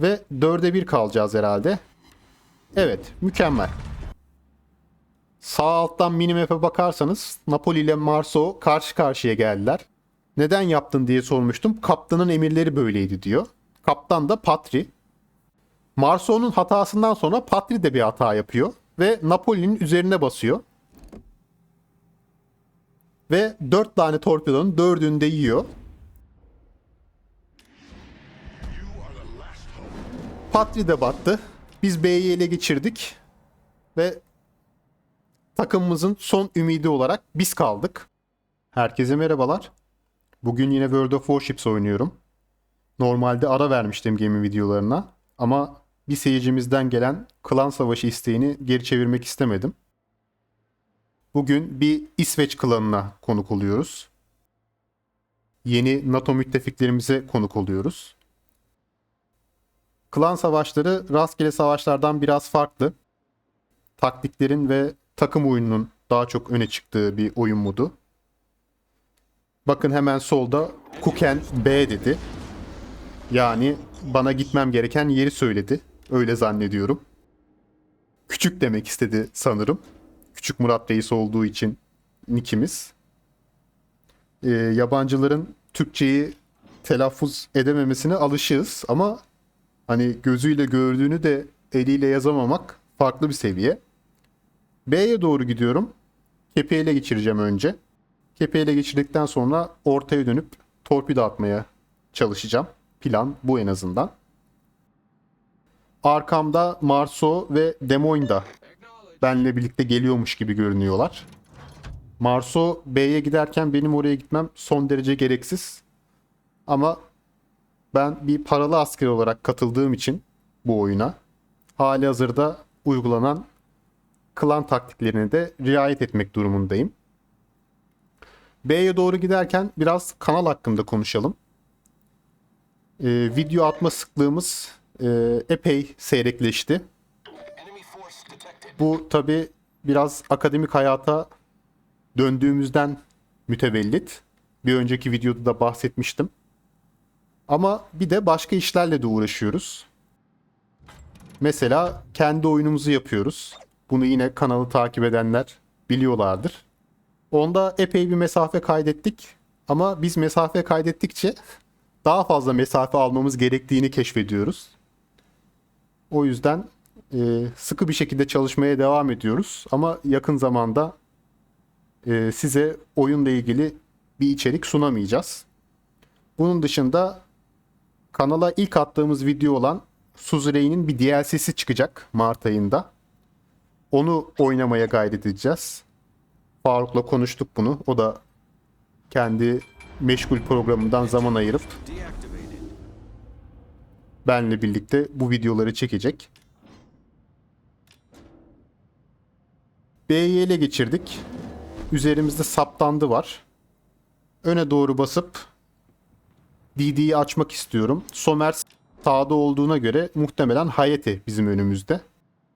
Ve 4'e 1 kalacağız herhalde. Evet, mükemmel. Sağ alttan minimap'e bakarsanız Napoli ile Marso karşı karşıya geldiler. Neden yaptın diye sormuştum. Kaptanın emirleri böyleydi diyor. Kaptan da Patri. Marso'nun hatasından sonra Patri de bir hata yapıyor ve Napoli'nin üzerine basıyor. Ve 4 tane torpidonun 4'ünü de yiyor. Patri de battı. Biz B'yi ele geçirdik. Ve takımımızın son ümidi olarak biz kaldık. Herkese merhabalar. Bugün yine World of Warships oynuyorum. Normalde ara vermiştim gemi videolarına ama bir seyircimizden gelen klan savaşı isteğini geri çevirmek istemedim. Bugün bir İsveç klanına konuk oluyoruz. Yeni NATO müttefiklerimize konuk oluyoruz. Klan savaşları rastgele savaşlardan biraz farklı. Taktiklerin ve takım oyununun daha çok öne çıktığı bir oyun modu. Bakın hemen solda Kuken B dedi. Yani bana gitmem gereken yeri söyledi. Öyle zannediyorum. Küçük demek istedi sanırım. Küçük Murat Reis olduğu için nikimiz. Ee, yabancıların Türkçeyi telaffuz edememesine alışığız ama hani gözüyle gördüğünü de eliyle yazamamak farklı bir seviye. B'ye doğru gidiyorum. Ele geçireceğim önce. Ele geçirdikten sonra ortaya dönüp torpido atmaya çalışacağım. Plan bu en azından. Arkamda Marso ve Demoin da benle birlikte geliyormuş gibi görünüyorlar. Marso B'ye giderken benim oraya gitmem son derece gereksiz. Ama ben bir paralı asker olarak katıldığım için bu oyuna hali hazırda uygulanan klan taktiklerine de riayet etmek durumundayım. B'ye doğru giderken biraz kanal hakkında konuşalım. Ee, video atma sıklığımız e, epey seyrekleşti. Bu tabi biraz akademik hayata döndüğümüzden mütevellit. Bir önceki videoda da bahsetmiştim. Ama bir de başka işlerle de uğraşıyoruz. Mesela kendi oyunumuzu yapıyoruz. Bunu yine kanalı takip edenler biliyorlardır. Onda epey bir mesafe kaydettik. Ama biz mesafe kaydettikçe daha fazla mesafe almamız gerektiğini keşfediyoruz. O yüzden e, sıkı bir şekilde çalışmaya devam ediyoruz. Ama yakın zamanda e, size oyunla ilgili bir içerik sunamayacağız. Bunun dışında kanala ilk attığımız video olan Suzerain'in bir DLC'si çıkacak Mart ayında. Onu oynamaya gayret edeceğiz. Faruk'la konuştuk bunu. O da kendi meşgul programından zaman ayırıp benle birlikte bu videoları çekecek. B'yi ele geçirdik. Üzerimizde saptandı var. Öne doğru basıp DD'yi açmak istiyorum. Somers sağda olduğuna göre muhtemelen Hayete bizim önümüzde.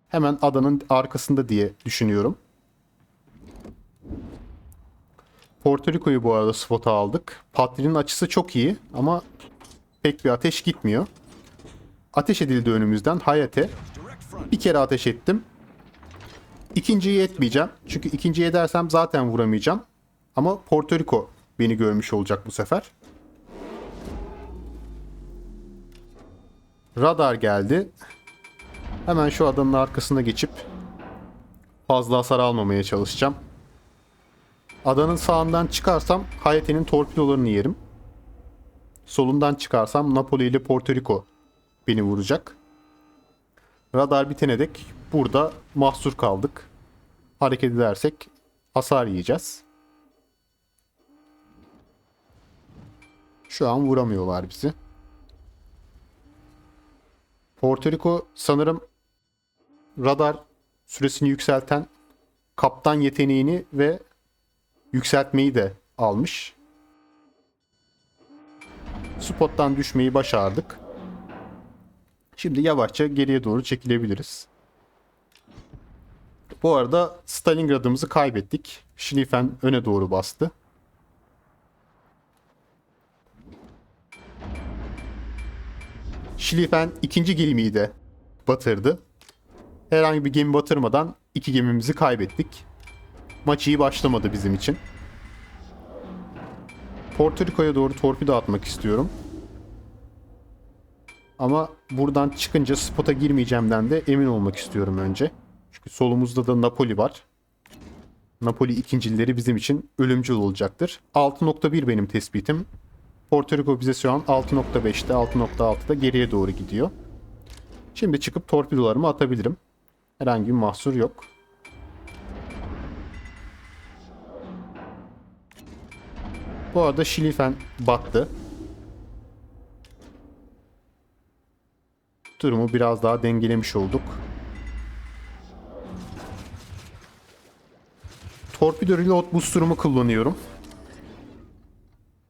Hemen adanın arkasında diye düşünüyorum. Porto Rico'yu bu arada spota aldık. Patri'nin açısı çok iyi ama pek bir ateş gitmiyor. Ateş edildi önümüzden Hayate. Bir kere ateş ettim. İkinciyi etmeyeceğim. Çünkü ikinciyi edersem zaten vuramayacağım. Ama Porto Rico beni görmüş olacak bu sefer. Radar geldi. Hemen şu adanın arkasına geçip fazla hasar almamaya çalışacağım. Adanın sağından çıkarsam Hayate'nin torpidolarını yerim. Solundan çıkarsam Napoli ile Porto Rico beni vuracak. Radar bitene dek burada mahsur kaldık. Hareket edersek hasar yiyeceğiz. Şu an vuramıyorlar bizi. Porto Rico sanırım radar süresini yükselten kaptan yeteneğini ve yükseltmeyi de almış. Spot'tan düşmeyi başardık. Şimdi yavaşça geriye doğru çekilebiliriz. Bu arada Stalingrad'ımızı kaybettik. Schlieffen öne doğru bastı. Schlieffen ikinci gemiyi de batırdı. Herhangi bir gemi batırmadan iki gemimizi kaybettik. Maç iyi başlamadı bizim için. Porto Rico'ya doğru torpido atmak istiyorum. Ama buradan çıkınca spota girmeyeceğimden de emin olmak istiyorum önce. Çünkü solumuzda da Napoli var. Napoli ikincileri bizim için ölümcül olacaktır. 6.1 benim tespitim. Porto Rico bize şu an 6.5'te 6.6'da geriye doğru gidiyor. Şimdi çıkıp torpidolarımı atabilirim. Herhangi bir mahsur yok. Bu arada Schlieffen battı. Durumu biraz daha dengelemiş olduk. Torpedo Reload Booster'ımı kullanıyorum.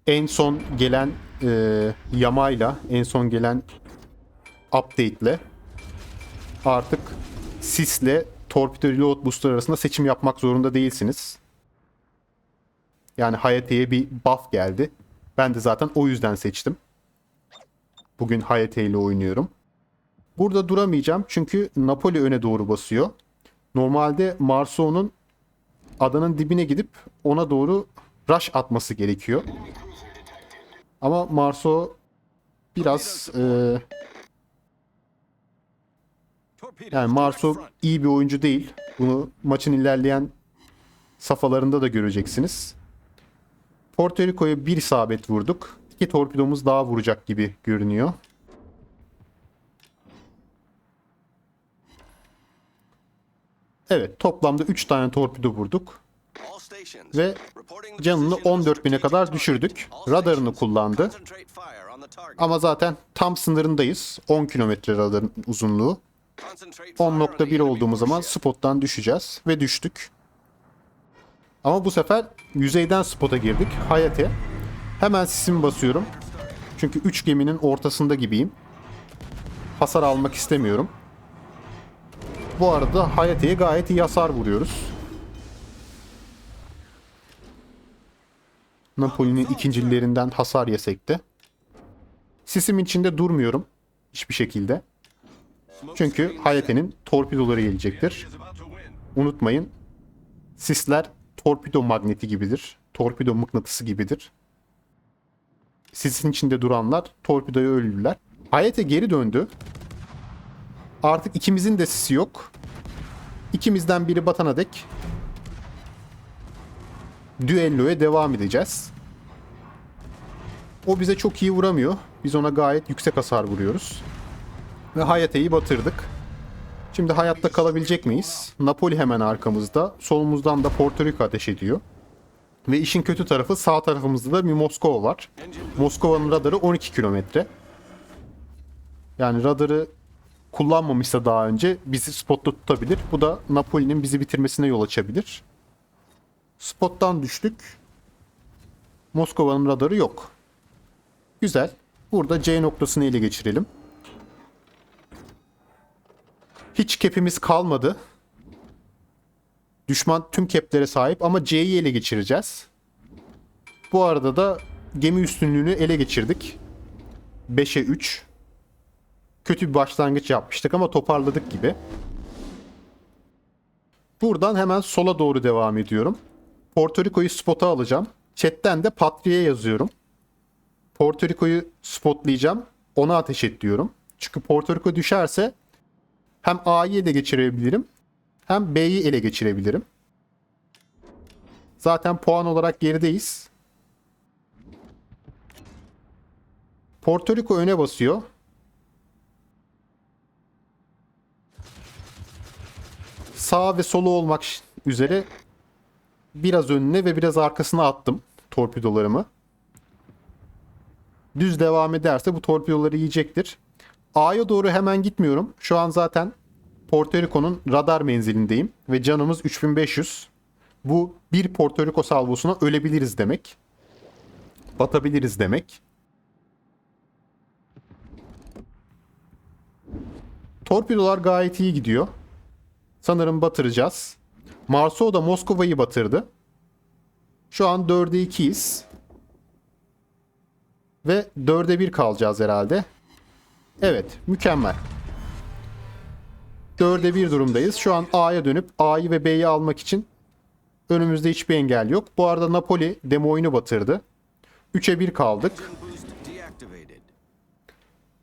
En son gelen e, yamayla, en son gelen update'le artık sisle Torpedo Reload Booster arasında seçim yapmak zorunda değilsiniz. Yani Hayate'ye bir buff geldi. Ben de zaten o yüzden seçtim. Bugün Hayate ile oynuyorum. Burada duramayacağım çünkü Napoli öne doğru basıyor. Normalde Marceau'nun adanın dibine gidip ona doğru rush atması gerekiyor. Ama Marceau biraz e, yani Marceau iyi bir oyuncu değil. Bunu maçın ilerleyen safhalarında da göreceksiniz. Porto Rico'ya bir isabet vurduk. İki torpidomuz daha vuracak gibi görünüyor. Evet toplamda 3 tane torpido vurduk. Ve canını 14.000'e kadar düşürdük. Radarını kullandı. Ama zaten tam sınırındayız. 10 kilometre radarın uzunluğu. 10.1 olduğumuz zaman spottan düşeceğiz ve düştük. Ama bu sefer yüzeyden spota girdik. Hayate. Hemen sisimi basıyorum. Çünkü 3 geminin ortasında gibiyim. Hasar almak istemiyorum. Bu arada Hayate'ye gayet iyi hasar vuruyoruz. Napoli'nin ikincilerinden hasar yesek de. Sisim içinde durmuyorum. Hiçbir şekilde. Çünkü Hayate'nin torpidoları gelecektir. Unutmayın. Sisler torpido magneti gibidir. Torpido mıknatısı gibidir. Sisin içinde duranlar torpidoya ölürler. Hayate geri döndü. Artık ikimizin de sisi yok. İkimizden biri batana dek düelloya devam edeceğiz. O bize çok iyi vuramıyor. Biz ona gayet yüksek hasar vuruyoruz. Ve Hayate'yi batırdık. Şimdi hayatta kalabilecek miyiz? Napoli hemen arkamızda. Solumuzdan da Porto Rico ateş ediyor. Ve işin kötü tarafı sağ tarafımızda da bir Moskova var. Moskova'nın radarı 12 kilometre. Yani radarı kullanmamışsa daha önce bizi spotta tutabilir. Bu da Napoli'nin bizi bitirmesine yol açabilir. Spottan düştük. Moskova'nın radarı yok. Güzel. Burada C noktasını ele geçirelim. Hiç kepimiz kalmadı. Düşman tüm keplere sahip ama C'yi ele geçireceğiz. Bu arada da gemi üstünlüğünü ele geçirdik. 5'e 3. Kötü bir başlangıç yapmıştık ama toparladık gibi. Buradan hemen sola doğru devam ediyorum. Porto Rico'yu spota alacağım. Chat'ten de Patria'ya yazıyorum. Porto Rico'yu spotlayacağım. Ona ateş et diyorum. Çünkü Porto Rico düşerse hem A'yı ele geçirebilirim hem B'yi ele geçirebilirim. Zaten puan olarak gerideyiz. Porto Rico öne basıyor. Sağ ve solu olmak üzere biraz önüne ve biraz arkasına attım torpidolarımı. Düz devam ederse bu torpidoları yiyecektir. A'ya doğru hemen gitmiyorum. Şu an zaten Porto Rico'nun radar menzilindeyim ve canımız 3500. Bu bir Porto Rico salvosuna ölebiliriz demek. Batabiliriz demek. Torpidolar gayet iyi gidiyor. Sanırım batıracağız. Marceau da Moskova'yı batırdı. Şu an 4'e 2'yiz. Ve 4'e 1 kalacağız herhalde. Evet, mükemmel. Dörde bir durumdayız. Şu an A'ya dönüp A'yı ve B'yi almak için önümüzde hiçbir engel yok. Bu arada Napoli demo oyunu batırdı. 3'e 1 kaldık.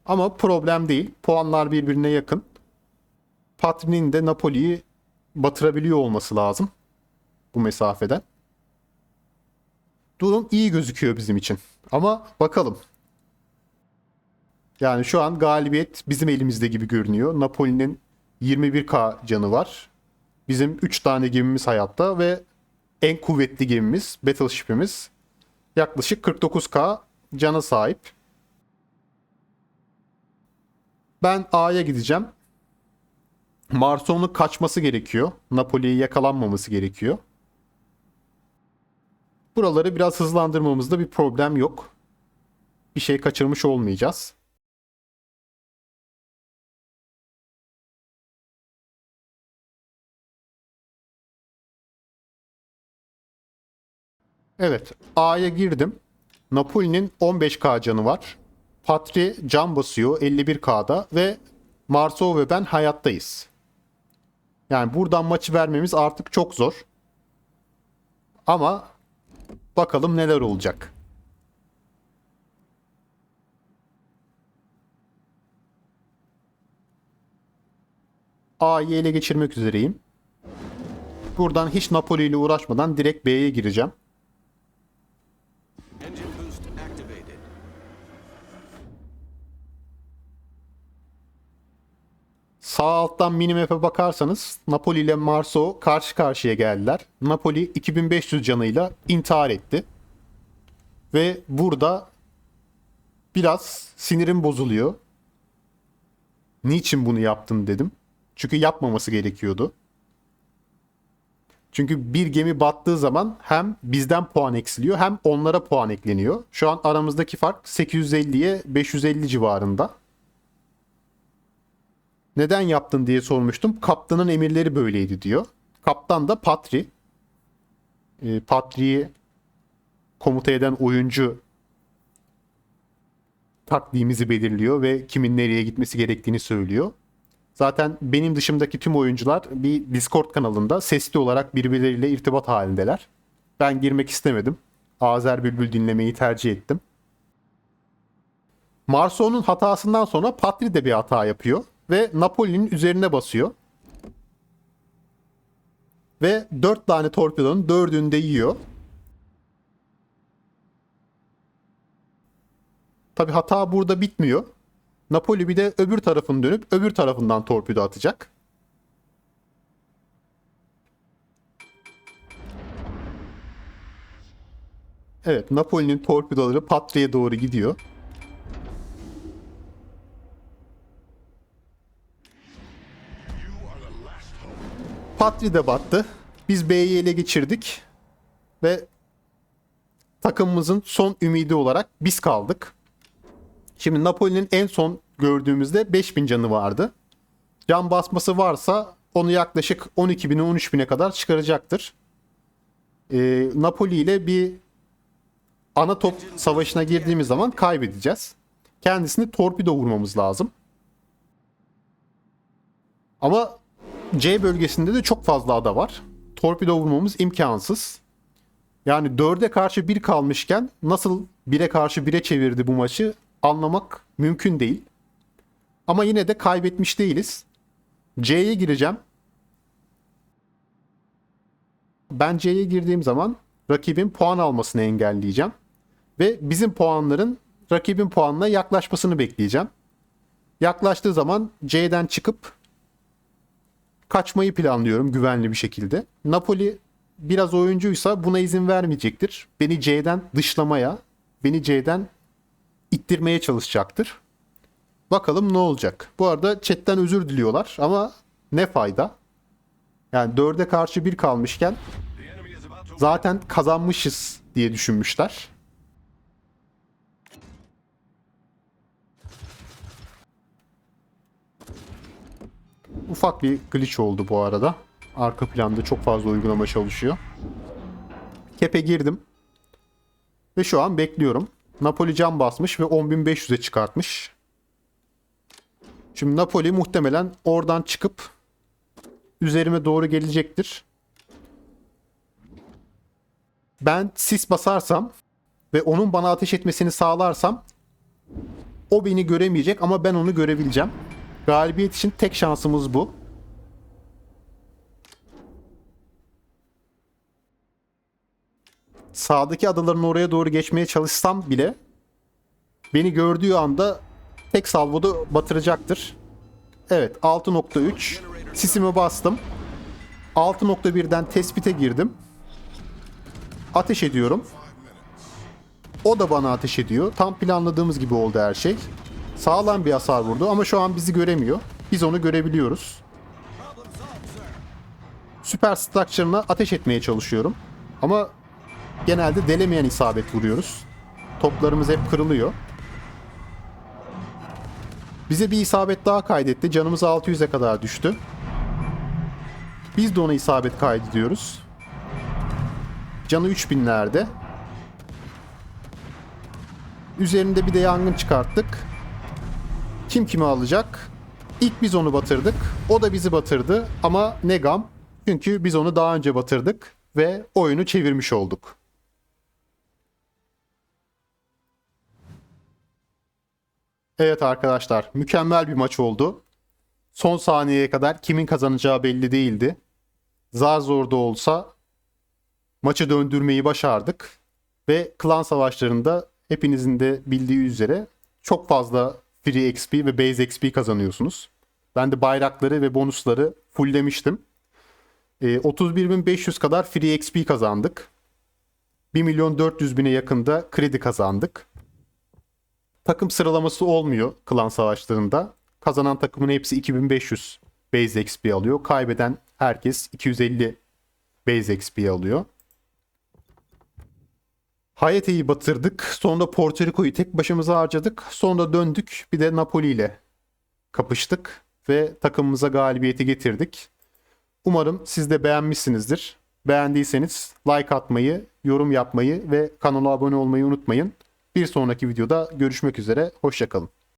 Ama problem değil. Puanlar birbirine yakın. Patri'nin de Napoli'yi batırabiliyor olması lazım. Bu mesafeden. Durum iyi gözüküyor bizim için. Ama bakalım. Yani şu an galibiyet bizim elimizde gibi görünüyor. Napoli'nin 21k canı var. Bizim 3 tane gemimiz hayatta ve en kuvvetli gemimiz, Battleship'imiz yaklaşık 49k cana sahip. Ben A'ya gideceğim. Marson'un kaçması gerekiyor. Napoli'ye yakalanmaması gerekiyor. Buraları biraz hızlandırmamızda bir problem yok. Bir şey kaçırmış olmayacağız. Evet, A'ya girdim. Napoli'nin 15k canı var. Patri can basıyor 51k'da ve Marceau ve ben hayattayız. Yani buradan maçı vermemiz artık çok zor. Ama bakalım neler olacak. A'yı ele geçirmek üzereyim. Buradan hiç Napoli ile uğraşmadan direkt B'ye gireceğim. Sağ alttan minimap'e bakarsanız Napoli ile Marceau karşı karşıya geldiler. Napoli 2500 canıyla intihar etti. Ve burada biraz sinirim bozuluyor. Niçin bunu yaptın dedim. Çünkü yapmaması gerekiyordu. Çünkü bir gemi battığı zaman hem bizden puan eksiliyor hem onlara puan ekleniyor. Şu an aramızdaki fark 850'ye 550 civarında. Neden yaptın diye sormuştum. Kaptanın emirleri böyleydi diyor. Kaptan da Patri. E, Patri'yi komuta eden oyuncu taktiğimizi belirliyor ve kimin nereye gitmesi gerektiğini söylüyor. Zaten benim dışımdaki tüm oyuncular bir Discord kanalında sesli olarak birbirleriyle irtibat halindeler. Ben girmek istemedim. Azer Bülbül dinlemeyi tercih ettim. Marceau'nun hatasından sonra Patri de bir hata yapıyor ve Napoli'nin üzerine basıyor. Ve 4 tane torpidonun 4'ünü de yiyor. Tabi hata burada bitmiyor. Napoli bir de öbür tarafını dönüp öbür tarafından torpido atacak. Evet, Napoli'nin torpidoları Patri'ye doğru gidiyor. Patri de battı. Biz B'yi ele geçirdik. Ve takımımızın son ümidi olarak biz kaldık. Şimdi Napoli'nin en son gördüğümüzde 5000 canı vardı. Can basması varsa onu yaklaşık 12.000'e 13.000'e kadar çıkaracaktır. Ee, Napoli ile bir ana top savaşına girdiğimiz zaman kaybedeceğiz. Kendisini torpido vurmamız lazım. Ama C bölgesinde de çok fazla ada var. Torpido vurmamız imkansız. Yani 4'e karşı 1 kalmışken nasıl 1'e karşı 1'e çevirdi bu maçı anlamak mümkün değil. Ama yine de kaybetmiş değiliz. C'ye gireceğim. Ben C'ye girdiğim zaman rakibin puan almasını engelleyeceğim. Ve bizim puanların rakibin puanına yaklaşmasını bekleyeceğim. Yaklaştığı zaman C'den çıkıp kaçmayı planlıyorum güvenli bir şekilde. Napoli biraz oyuncuysa buna izin vermeyecektir. Beni C'den dışlamaya, beni C'den ittirmeye çalışacaktır. Bakalım ne olacak. Bu arada chatten özür diliyorlar ama ne fayda? Yani dörde karşı bir kalmışken zaten kazanmışız diye düşünmüşler. Ufak bir glitch oldu bu arada. Arka planda çok fazla uygulama çalışıyor. Kepe girdim. Ve şu an bekliyorum. Napoli cam basmış ve 10.500'e çıkartmış. Şimdi Napoli muhtemelen oradan çıkıp üzerime doğru gelecektir. Ben sis basarsam ve onun bana ateş etmesini sağlarsam o beni göremeyecek ama ben onu görebileceğim. Galibiyet için tek şansımız bu. Sağdaki adaların oraya doğru geçmeye çalışsam bile beni gördüğü anda tek salvoda batıracaktır. Evet 6.3 sisimi bastım. 6.1'den tespite girdim. Ateş ediyorum. O da bana ateş ediyor. Tam planladığımız gibi oldu her şey. Sağlam bir hasar vurdu ama şu an bizi göremiyor. Biz onu görebiliyoruz. Süper Structure'ına ateş etmeye çalışıyorum. Ama genelde delemeyen isabet vuruyoruz. Toplarımız hep kırılıyor. Bize bir isabet daha kaydetti. Canımız 600'e kadar düştü. Biz de ona isabet kaydediyoruz. Canı 3000'lerde. Üzerinde bir de yangın çıkarttık. Kim kimi alacak? İlk biz onu batırdık. O da bizi batırdı ama ne gam. Çünkü biz onu daha önce batırdık ve oyunu çevirmiş olduk. Evet arkadaşlar, mükemmel bir maç oldu. Son saniyeye kadar kimin kazanacağı belli değildi. Zar zor da olsa maçı döndürmeyi başardık. Ve klan savaşlarında hepinizin de bildiği üzere çok fazla free XP ve base XP kazanıyorsunuz. Ben de bayrakları ve bonusları fulllemiştim. E, 31.500 kadar free XP kazandık. 1 milyon 400 bine yakında kredi kazandık. Takım sıralaması olmuyor klan savaşlarında. Kazanan takımın hepsi 2500 base XP alıyor. Kaybeden herkes 250 base XP alıyor. Hayate'yi batırdık. Sonra Porto Rico'yu tek başımıza harcadık. Sonra döndük. Bir de Napoli ile kapıştık. Ve takımımıza galibiyeti getirdik. Umarım siz de beğenmişsinizdir. Beğendiyseniz like atmayı, yorum yapmayı ve kanala abone olmayı unutmayın. Bir sonraki videoda görüşmek üzere. Hoşçakalın.